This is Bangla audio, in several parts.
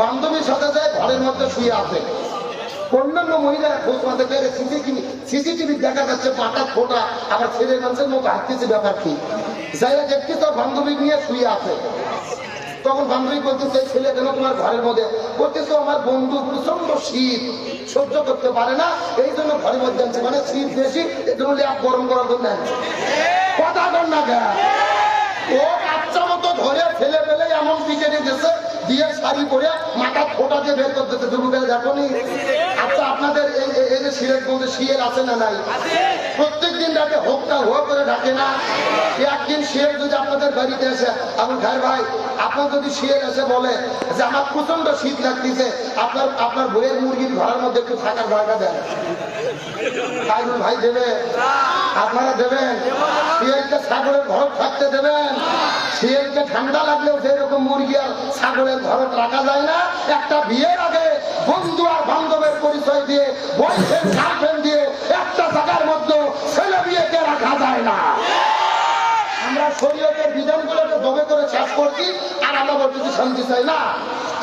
বান্ধবীর সাথে যায়, ঘরের মধ্যে শুয়ে আছে। অন্যান্য মহিলারা খোঁজ পাতে গেলে সিসিটিভি সিসিটিভি দেখা যাচ্ছে পাটা ফোটা। আবার ছেলে মানুষের মতো হাঁটতেছে, ব্যাপার কি? যাই দেখছি তো বান্ধবী নিয়ে শুয়ে আছে। তখন বান্ধবী বলতেছে, ছেলে কেন তোমার ঘরের মধ্যে? বলতেছে, আমার বন্ধু প্রচণ্ড শীত। সহ্য করতে পারে না। এই জন্য ঘরের মধ্যে আনছে মানে শীত বেশি এই জন্য গরম করার জন্য আনছে দিয়ে শাড়ি পরে মাথা ফোটা দিয়ে বের করতেছে। দুপুরে দেখো নি আচ্ছা আপনাদের এই এই- যে মধ্যে শিয়ের আছে না নাই? প্রত্যেক দিন রাতে হোকটা হো করে ডাকে না? একদিন শিয়ের যদি আপনাদের বাড়িতে এসে আমার ভাই ভাই আপনার যদি শিয়ের এসে বলে যে আমার প্রচণ্ড শীত লাগতেছে, আপনার আপনার বইয়ের মুরগির ঘরের মধ্যে একটু থাকার জায়গা দেন। ভাই দেবে? আপনারা দেবেন? শিয়ালকে ছাগলের ঘর থাকতে দেবেন? শিয়ালকে ঠান্ডা লাগলেও যেরকম মুরগি আর ছাগলের ঘর রাখা যায় না। একটা বিয়ের আগে বন্ধু আর বান্ধবের পরিচয় দিয়ে, বয়সের গার্লফ্রেন্ড দিয়ে একটা জায়গার মধ্যে ছেলে বিয়েকে রাখা যায় না। আমরা শরীয়তের বিধানগুলোকে দবে করে শেষ করছি, আর আমরা বলতেছি শান্তি চাই না।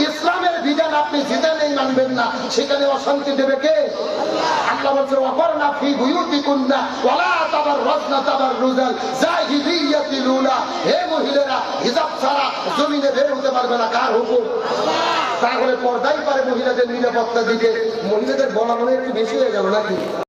ইসলামের বিধান আপনি যেখানেই মানবেন না, সেখানে অশান্তি দেবে কে? আল্লাহ বলছে অপর্ণা ফি বুয়ুতি কুন্না ওয়ালা তাবার রজনা তাবার রুজাল জাহিলিয়াতি লুলা। হে মহিলারা, হিজাব ছাড়া জমিনে বের হতে পারবে না, কার হুকুম? তাহলে পর্দাই পারে মহিলাদের নিরাপত্তা দিতে। মহিলাদের বলা মনে একটু বেশি হয়ে গেল নাকি?